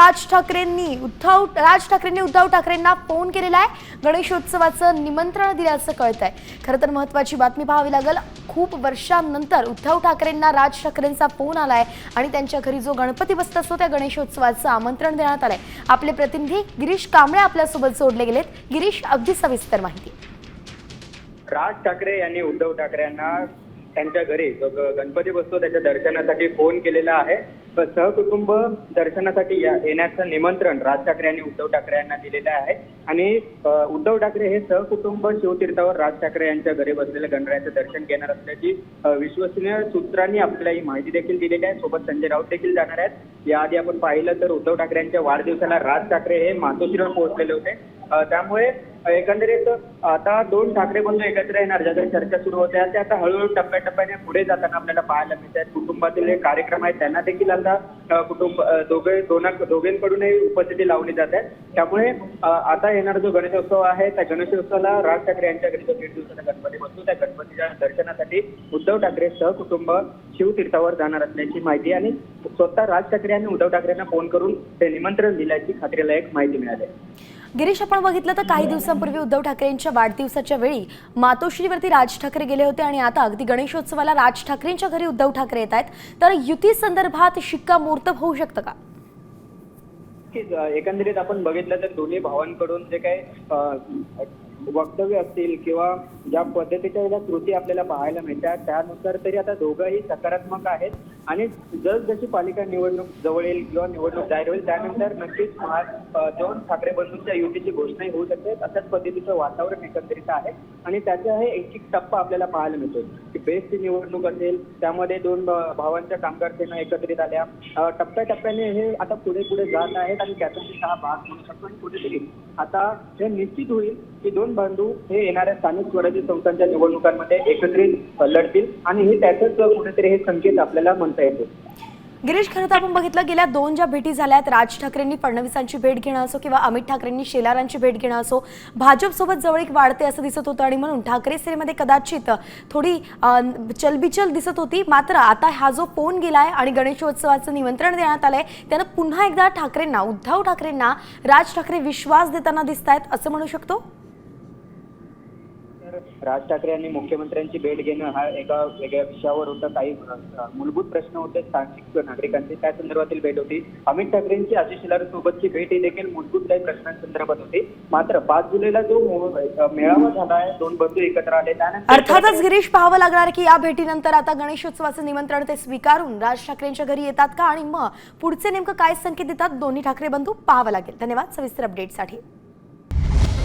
राज ठाकरेंनी उद्धव राज ठाकरेंनी उद्धव ठाकरेंना फोन केलेला आहे. गणेशोत्सवाचं निमंत्रण दिल्याचं कळत आहे खरं तर महत्वाची बातमी पाहावी लागेल. खूप वर्षांनंतर उद्धव ठाकरेंना राज ठाकरेंचा फोन आलाय आणि त्यांच्या घरी जो गणपती बसत असतो त्या गणेशोत्सवाचं आमंत्रण देण्यात आलंय. आपले प्रतिनिधी गिरीश कांबळे आपल्यासोबत जोडले गेलेत. गिरीश अगदी सविस्तर माहिती. राज ठाकरे यांनी उद्धव ठाकरे यांना त्यांच्या घरी. जो ग- गणपती बसतो त्याच्या दर्शनासाठी फोन केलेला आहे. तर सहकुटुंब दर्शनासाठी या- येण्याचं निमंत्रण राज ठाकरे यांनी उद्धव ठाकरे यांना दिलेलं आहे. आणि अ, उद्धव ठाकरे हे सहकुटुंब शिवतीर्थावर राज ठाकरे यांच्या घरी बसलेल्या गणरायाचं दर्शन घेणार असल्याची अ, विश्वसनीय सूत्रांनी आपल्याला ही माहिती देखील दिलेली आहे. सोबत संजय राऊत देखील जाणार आहेत. याआधी आपण पाहिलं तर उद्धव ठाकरे यांच्या वाढदिवसाला राज ठाकरे हे मातोश्रीवर पोहोचलेले होते. त्यामुळे एकंदरीत आता दोन ठाकरे बंधू एकत्र येणार ज्या चर्चा सुरू होत्या त्या आता हळूहळू टप्प्याटप्प्याने पुढे जाताना आपल्याला पाहायला मिळत आहेत. कुटुंबातील जे कार्यक्रम आहेत त्यांना देखील आता कुटुंब दोघे दोना दोघींकडूनही उपस्थिती लावली जात आहे. त्यामुळे आता येणारा जो गणेशोत्सव आहे त्या गणेशोत्सवाला राज ठाकरे यांच्या घरी जो दीड दिवसाचा गणपती बसतो त्या गणपतीच्या दर्शनासाठी उद्धव ठाकरे सहकुटुंब शिवतीर्थावर जाणार असल्याची माहिती आणि स्वतः राज ठाकरे यांनी उद्धव ठाकरेंना फोन करून ते निमंत्रण दिल्याची खात्रीला एक माहिती मिळाली आहे. गिरीश आपण बघितलं तर काही दिवसांपूर्वी उद्धव ठाकरेंच्या वाढदिवसाच्या वेळी मातोश्रीवरती राज ठाकरे गेले होते आणि आता अगदी गणेशोत्सवाला राज ठाकरेंच्या घरी उद्धव ठाकरे येत आहेत. तर युती संदर्भात शिक्कामोर्तब होऊ शकतं का? एकंदरीत आपण बघितलं तर दोन्ही भावांकडून जे काही वक्तव्य असतील किंवा ज्या पद्धतीच्या ज्या कृती आपल्याला पाहायला मिळतात त्यानुसार तरी आता दोघंही सकारात्मक आहेत. आणि जसजशी पालिका निवडणूक जवळ येईल किंवा निवडणूक जाहीर होईल त्यानंतर नक्कीच महा दोन ठाकरे बंधूंच्या युतीची घोषणाही होऊ शकते. अशाच पद्धतीचं वातावरण एकंदरीत आहे. आणि त्याचा हे एक एक टप्पा आपल्याला पाहायला मिळतो की बेस्टची निवडणूक असेल त्यामध्ये दोन भावांच्या कामगार सेना एकत्रित आल्या. टप्प्याटप्प्याने हे आता पुढे पुढे जात आहेत आणि त्याचा हा भाग म्हणू शकतो. आणि कुठेतरी आता हे निश्चित होईल की दोन बंधू हे येणाऱ्या स्थानिक स्वराज्य संस्थांच्या निवडणुकांमध्ये एकत्रित लढतील. आणि हे त्याचंच कुठेतरी हे संकेत आपल्याला म्हणता येतो. गिरीश खरं तर आपण बघितलं गेल्या दोन ज्या भेटी झाल्यात राज ठाकरेंनी फडणवीसांची भेट घेणं असो किंवा अमित ठाकरेंनी शेलारांची भेट घेणं असो भाजपसोबत जवळीक वाढते असं दिसत होतं आणि म्हणून ठाकरे सेनेमध्ये कदाचित थोडी चलबिचल दिसत होती. मात्र आता हा जो फोन गेलाय आणि गणेशोत्सवाचं निमंत्रण देण्यात आलंय त्यानं पुन्हा एकदा ठाकरेंना उद्धव ठाकरेंना राज ठाकरे विश्वास देताना दिसत आहेत असं म्हणू शकतो? राज ठाकरे यांनी मुख्यमंत्र्यांची भेट घेणं हा एका वेगळ्या विषयावर होता. काही मूलभूत प्रश्न होते स्थानिक नागरिकांचे. त्या संदर्भातील भेट होती. अमित ठाकरेंची आशिष शेलार सोबतची भेट ही देखील मूलभूत काही प्रश्नांसंदर्भात होती. मात्र पाच जुलैला जो मेळावा झाला आहे दोन बंधू एकत्र आले. त्यानंतर अर्थातच गिरीश पाहावं लागणार की या भेटीनंतर आता गणेशोत्सवाचं निमंत्रण ते स्वीकारून राज ठाकरेंच्या घरी येतात का? आणि मग पुढचे नेमकं काय संकेत देतात? दोन्ही ठाकरे बंधू पाहावं लागेल. धन्यवाद. सविस्तर अपडेटसाठी